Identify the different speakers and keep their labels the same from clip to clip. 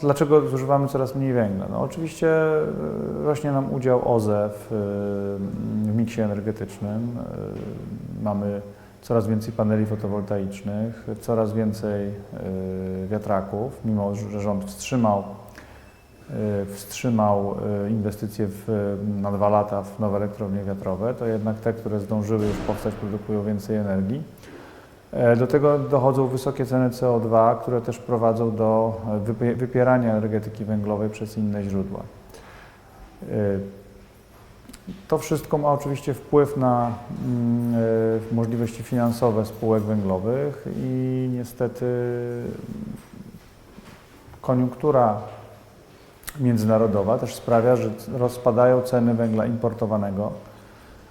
Speaker 1: Dlaczego zużywamy coraz mniej węgla? No oczywiście e, rośnie nam udział OZE w, e, w miksie energetycznym. E, Mamy coraz więcej paneli fotowoltaicznych, coraz więcej wiatraków, mimo że rząd wstrzymał, wstrzymał inwestycje w, na dwa lata w nowe elektrownie wiatrowe, to jednak te, które zdążyły już powstać, produkują więcej energii. E, Do tego dochodzą wysokie ceny CO2, które też prowadzą do e, wypie- wypierania energetyki węglowej przez inne źródła. E, To wszystko ma oczywiście wpływ na mm, możliwości finansowe spółek węglowych i niestety koniunktura międzynarodowa też sprawia, że rozpadają ceny węgla importowanego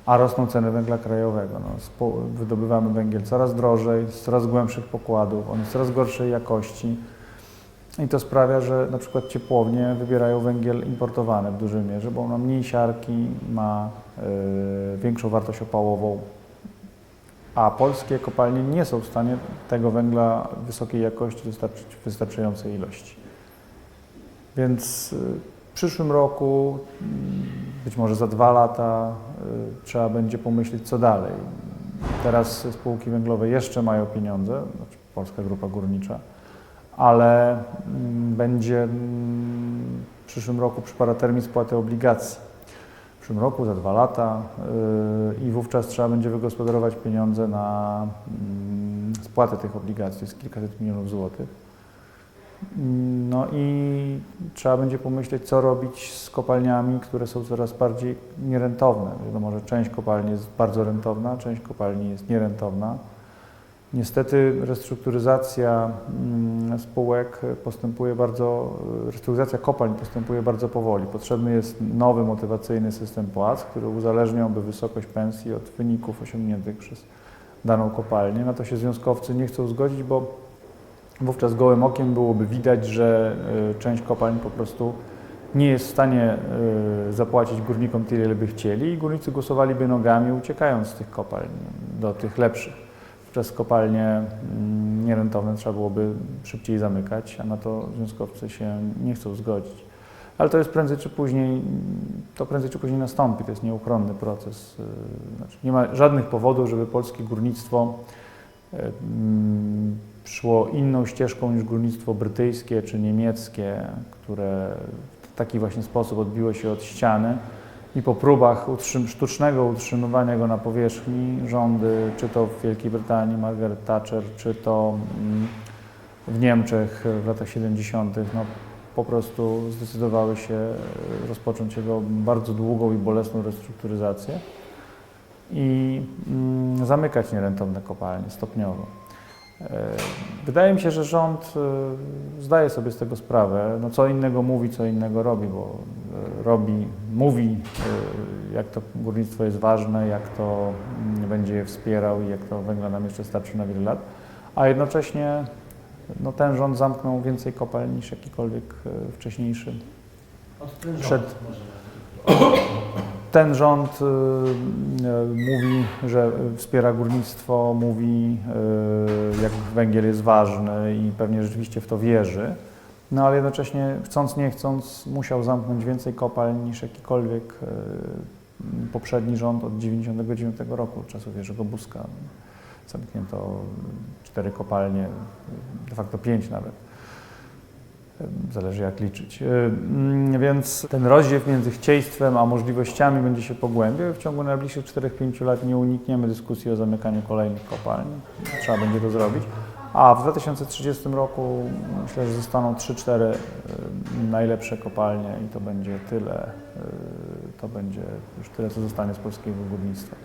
Speaker 1: a rosną ceny węgla krajowego. No, wydobywamy węgiel coraz drożej, z coraz głębszych pokładów, on jest coraz gorszej jakości i to sprawia, że na przykład ciepłownie wybierają węgiel importowany w dużej mierze, bo on ma mniej siarki, ma y, większą wartość opałową, a polskie kopalnie nie są w stanie tego węgla wysokiej jakości dostarczyć w wystarczającej ilości. Więc w przyszłym roku, być może za dwa lata, y, trzeba będzie pomyśleć, co dalej. Teraz spółki węglowe jeszcze mają pieniądze, znaczy Polska Grupa Górnicza, ale mm, będzie mm, w przyszłym roku przypada termin spłaty obligacji. W przyszłym roku, za dwa lata y, i wówczas trzeba będzie wygospodarować pieniądze na mm, spłatę tych obligacji, jest kilkaset milionów złotych. No i trzeba będzie pomyśleć, co robić z kopalniami, które są coraz bardziej nierentowne. Wiadomo, że część kopalni jest bardzo rentowna, część kopalni jest nierentowna. Niestety restrukturyzacja mm, spółek postępuje bardzo, restrukturyzacja kopalń postępuje bardzo powoli. Potrzebny jest nowy, motywacyjny system płac, który uzależniałby wysokość pensji od wyników osiągniętych przez daną kopalnię. Na to się związkowcy nie chcą zgodzić, bo wówczas gołym okiem byłoby widać, że y, część kopalń po prostu nie jest w stanie y, zapłacić górnikom tyle, ile by chcieli i górnicy głosowaliby nogami, uciekając z tych kopalń do tych lepszych. Wówczas kopalnie mm, nierentowne trzeba byłoby szybciej zamykać, a na to związkowcy się nie chcą zgodzić. Ale to jest prędzej czy później, to prędzej czy później nastąpi, to jest nieuchronny proces. y, Znaczy nie ma żadnych powodów, żeby polskie górnictwo szło inną ścieżką niż górnictwo brytyjskie czy niemieckie, które w taki właśnie sposób odbiło się od ściany i po próbach utrzym- sztucznego utrzymywania go na powierzchni rządy, czy to w Wielkiej Brytanii Margaret Thatcher, czy to mm, w Niemczech w latach 70., no, po prostu zdecydowały się e, rozpocząć jego bardzo długą i bolesną restrukturyzację i mm, zamykać nierentowne kopalnie stopniowo. E, Wydaje mi się, że rząd e, zdaje sobie z tego sprawę. No co innego mówi, co innego robi, bo e, robi, mówi, jak to górnictwo jest ważne, jak to mm, będzie je wspierał i jak to węgla nam jeszcze starczy na wiele lat, a jednocześnie no, ten rząd zamknął więcej kopalń niż jakikolwiek wcześniejszy.
Speaker 2: Od ten
Speaker 1: Przed-
Speaker 2: rząd może
Speaker 1: Ten rząd y, y, mówi, że wspiera górnictwo, mówi, y, jak węgiel jest ważny i pewnie rzeczywiście w to wierzy. No ale jednocześnie, chcąc nie chcąc, musiał zamknąć więcej kopalń niż jakikolwiek poprzedni rząd od 1999 roku, od czasów Jerzego Buzka. Zamknięto cztery kopalnie, de facto pięć nawet. Zależy jak liczyć. Więc ten rozdziew między chcieństwem a możliwościami będzie się pogłębiał. W ciągu najbliższych 4-5 lat nie unikniemy dyskusji o zamykaniu kolejnych kopalń. Trzeba będzie to zrobić. A w 2030 roku myślę, że zostaną 3-4 yy, najlepsze kopalnie i to będzie tyle. yy, To będzie już tyle, co zostanie z polskiego górnictwa.